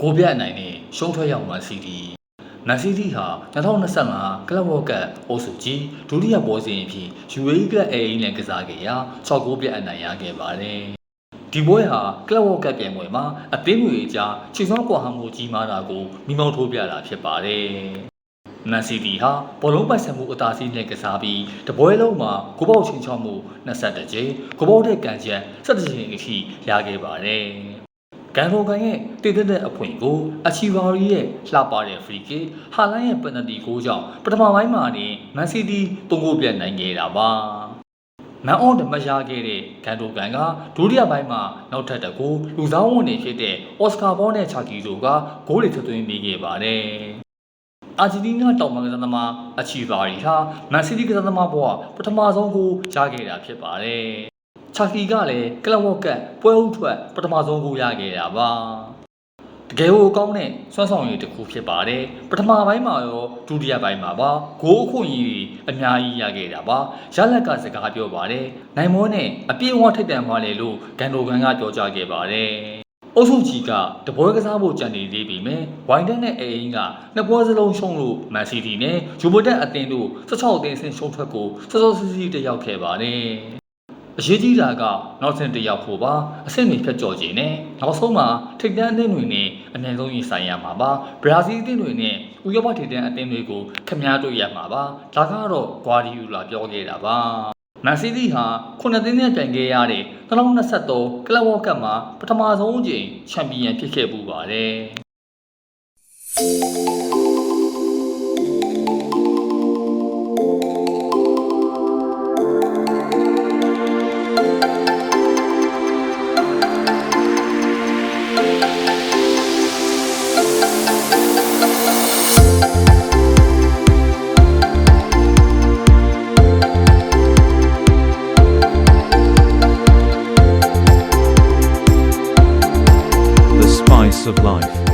ဂိုးပြတ်အနိုင်နဲ့ရှုံးထွက်ရောက်မှစီတီမန်စီးတီးဟာ2025ကလပ်ဝေါ်ကပ်အုပ်စုကြီးဒုတိယပွဲစဉ်အဖြစ် UAE ကလပ်အေးနဲ့ကစားခဲ့ရာ6ဂိုးပြတ်အနိုင်ရခဲ့ပါတယ်။ဒီပွဲဟာကလပ်ဝေါ်ကပ်ပြိုင်ပွဲမှာအသင်းတွေအကြားခြေစွမ်းကွာဟမှုကြီးမားတာကိုမိမောင်းထိုးပြတာဖြစ်ပါတယ်။မန်စီးတီးဟာဘောလုံးပိုက်ဆံမှုအသာစီးနဲ့ကစားပြီးတပွဲလုံးမှာဂိုးပေါက်ချင်းချောက်မှု22ကြိမ်ဂိုးပေါက်တဲ့ကန်ချက်17ကြိမ်အထိရခဲ့ပါတယ်။ ကန်ရိုကန်ရဲ့တည်တဲ့အဖွင့်ကိုအချီဘာရီရဲ့လှပတဲ့ဖရီကစ်ဟာလန်ရဲ့ပယ်နတီကိုကြောင့်ပထမပိုင်းမှာနေမန်စီးတီးတုံးကိုပြတ်နိုင်ခဲ့တာပါမန်အော့ဒမရခဲ့တဲ့ကန်ရိုကန်ကဒုတိယပိုင်းမှာနောက်ထပ်တစ်ကိုလူစားဝန်နေဖြစ်တဲ့အော်စကာဘောနဲ့ချာကီတို့ကဂိုးတွေထသွင်းပေးခဲ့ပါတယ်အာဂျင်တီးနားတောင်ပန်ကစားသမားအချီဘာရီဟာမန်စီးတီးကစားသမားဘဝပထမဆုံးကိုရခဲ့တာဖြစ်ပါတယ် ချာကီကလည်းကလပ်ဝေါ့ကပ်ပွဲဥထွက်ပထမဆုံးကိုရခဲ့တာပါတကယ်ကိုကောင်းတဲ့စွမ်းဆောင်ရည်တစ်ခုဖြစ်ပါတယ်ပထမပိုင်းမှာရောဒုတိယပိုင်းမှာပါဂိုးအခွင့်အရေးအများကြီးရခဲ့တာပါရလက်ကစကားပြောပါတယ်နိုင်မောနဲ့အပြည့်အဝထိတ်တန့်သွားလေလို့ဂန်ဒိုဂန်ကပြောကြားခဲ့ပါတယ်အုပ်စုကြီးကတပွဲကစားဖို့ကြံနေသေးပြီမယ်ဝိုင်ဒန်နဲ့အေအင်းကနှစ်ပွဲစလုံးရှုံးလို့မန်စီးတီးနဲ့ယူဗိုတက်အသင်းတို့16အသင်းဆင်းရှုံးထွက်ကိုစောစောစီးစီးတက်ရောက်ခဲ့ပါတယ် အရေးကြီးတာကနောက်ဆင့်တစ်ယောက်ဖို့ပါအဆင့်တွေဖြတ်ကျော်ခြင်းနဲ့နောက်ဆုံးမှာထိပ်တန်းအသင်းတွေနဲ့အမြင့်ဆုံးရင်ဆိုင်ရမှာပါဘရာဇီးအသင်းတွေနဲ့ဥရောပထိပ်တန်းအသင်းတွေကိုခမည်းတွေ့ရမှာပါဒါကတော့ဂွာဒီယူလာပြောခဲ့တာပါမန်စီးတီးဟာခုနှစ်သင်းနဲ့ပြိုင်ခဲ့ရတဲ့2023ကလပ်ဝေါ်ကပ်မှာပထမဆုံးအကြိမ်ချန်ပီယံဖြစ်ခဲ့ပူပါတယ် of life.